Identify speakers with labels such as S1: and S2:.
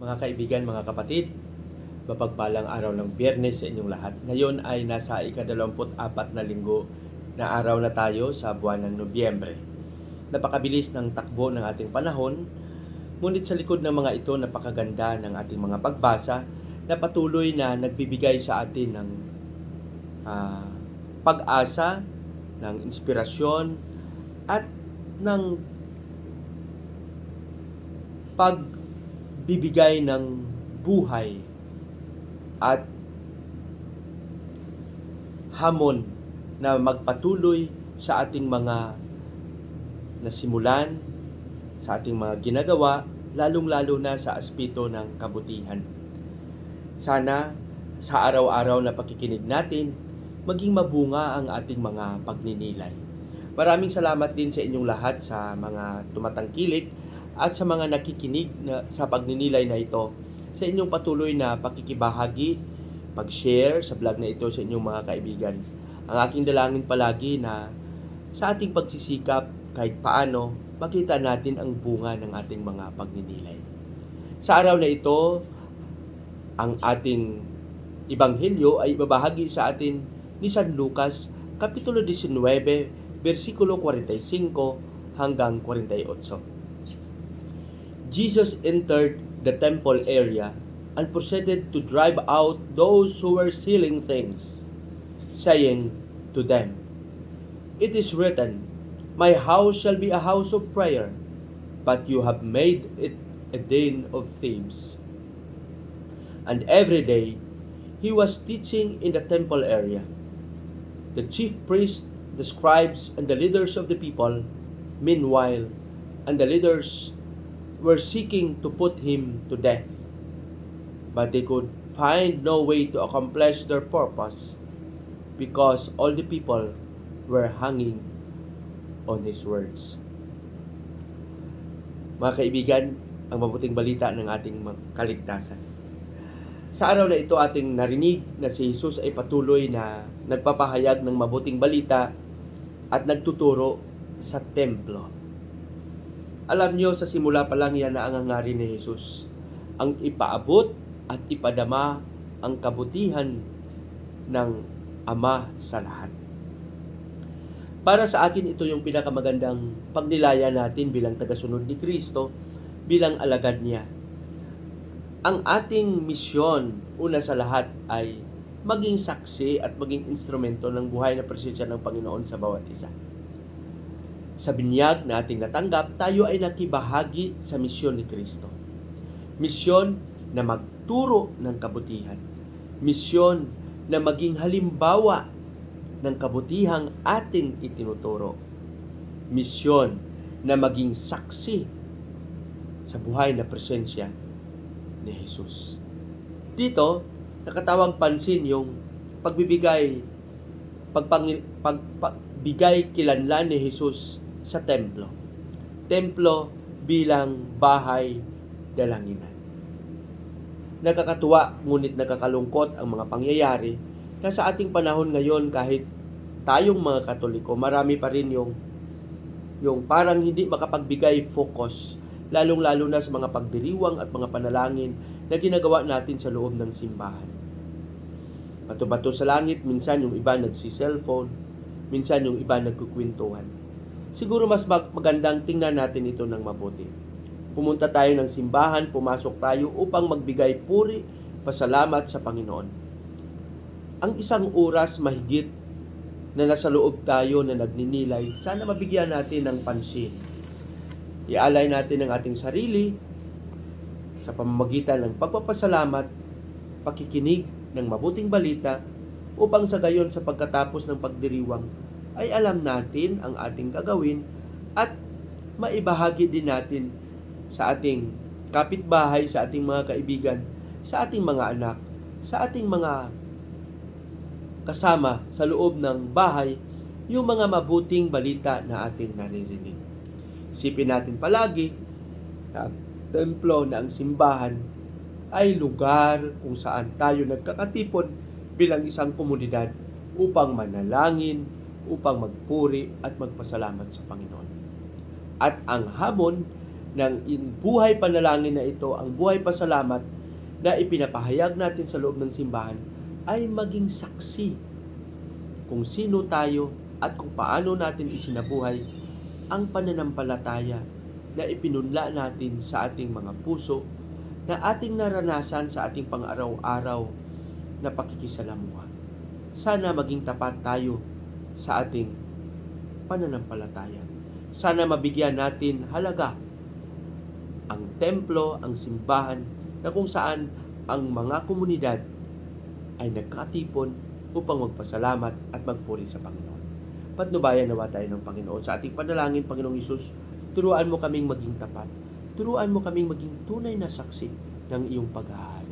S1: Mga kaibigan, mga kapatid, mapagpalang araw ng biyernes sa inyong lahat. Ngayon ay nasa ikadalawamput-apat na linggo na araw na tayo sa buwan ng Nobyembre. Napakabilis ng takbo ng ating panahon, ngunit sa likod ng mga ito napakaganda ng ating mga pagbasa na patuloy na nagbibigay sa atin ng ah, pag-asa, ng inspirasyon, at ng pagbibigay ng buhay at hamon na magpatuloy sa ating mga nasimulan, sa ating mga ginagawa, lalong-lalo na sa aspeto ng kabutihan. Sana sa araw-araw na pakikinig natin, maging mabunga ang ating mga pagninilay. Maraming salamat din sa inyong lahat sa mga tumatangkilik at sa mga nakikinig na, sa pagninilay na ito sa inyong patuloy na pakikibahagi, pag-share sa vlog na ito sa inyong mga kaibigan. Ang aking dalangin palagi na sa ating pagsisikap kahit paano makita natin ang bunga ng ating mga pagninilay. Sa araw na ito, ang ating Ibanghelyo ay ibabahagi sa atin ni San Lucas, Kapitulo 19, versikulo 45 hanggang 48. Jesus entered the temple area and proceeded to drive out those who were selling things, saying to them, It is written, My house shall be a house of prayer, but you have made it a den of thieves. And every day he was teaching in the temple area. The chief priests, the scribes, and the leaders of the people, meanwhile, and the leaders were seeking to put him to death. But they could find no way to accomplish their purpose because all the people were hanging on his words. Mga kaibigan, ang mabuting balita ng ating kaligtasan. Sa araw na ito ating narinig na si Jesus ay patuloy na nagpapahayag ng mabuting balita at nagtuturo sa templo. Alam nyo, sa simula pa lang yan na ang hangarin ni Jesus, ang ipaabot at ipadama ang kabutihan ng Ama sa lahat. Para sa akin, ito yung pinakamagandang pagnilaya natin bilang tagasunod ni Kristo, bilang alagad niya. Ang ating misyon, una sa lahat, ay maging saksi at maging instrumento ng buhay na presensya ng Panginoon sa bawat isa. Sa binyag na ating natanggap, tayo ay nakibahagi sa misyon ni Kristo. Misyon na magturo ng kabutihan. Misyon na maging halimbawa ng kabutihang ating itinuturo. Misyon na maging saksi sa buhay na presensya ni Jesus. Dito, nakatawang pansin yung pagbibigay, pagpangil, pagbigay kilanlan ni Jesus sa templo. Templo bilang bahay dalanginan. Nakakatuwa ngunit nakakalungkot ang mga pangyayari na sa ating panahon ngayon kahit tayong mga Katoliko, marami pa rin yung yung parang hindi makapagbigay focus lalong-lalo na sa mga pagdiriwang at mga panalangin na ginagawa natin sa loob ng simbahan. Bato-bato sa langit, minsan yung iba nagsi-cellphone, minsan yung iba nagkukwentuhan. Siguro mas mag- magandang tingnan natin ito ng mabuti. Pumunta tayo ng simbahan, pumasok tayo upang magbigay puri, pasalamat sa Panginoon. Ang isang oras mahigit na nasa loob tayo na nagninilay, sana mabigyan natin ng pansin. Ialay natin ang ating sarili sa pamamagitan ng pagpapasalamat, pakikinig ng mabuting balita upang sa gayon sa pagkatapos ng pagdiriwang ay alam natin ang ating gagawin at maibahagi din natin sa ating kapitbahay, sa ating mga kaibigan, sa ating mga anak, sa ating mga kasama sa loob ng bahay yung mga mabuting balita na ating naririnig. Isipin natin palagi na ang templo na ang simbahan ay lugar kung saan tayo nagkakatipon bilang isang komunidad upang manalangin, upang magpuri at magpasalamat sa Panginoon. At ang hamon ng buhay panalangin na ito, ang buhay pasalamat na ipinapahayag natin sa loob ng simbahan ay maging saksi kung sino tayo at kung paano natin isinabuhay ang pananampalataya na ipinunla natin sa ating mga puso na ating naranasan sa ating pang-araw-araw na pakikisalamuha. Sana maging tapat tayo sa ating pananampalataya. Sana mabigyan natin halaga ang templo, ang simbahan na kung saan ang mga komunidad ay nagkatipon upang magpasalamat at magpuri sa Panginoon. Patnubayan nawa tayo ng Panginoon sa ating panalangin, Panginoong Isus, turuan mo kaming maging tapat. Turuan mo kaming maging tunay na saksi ng iyong paghahari.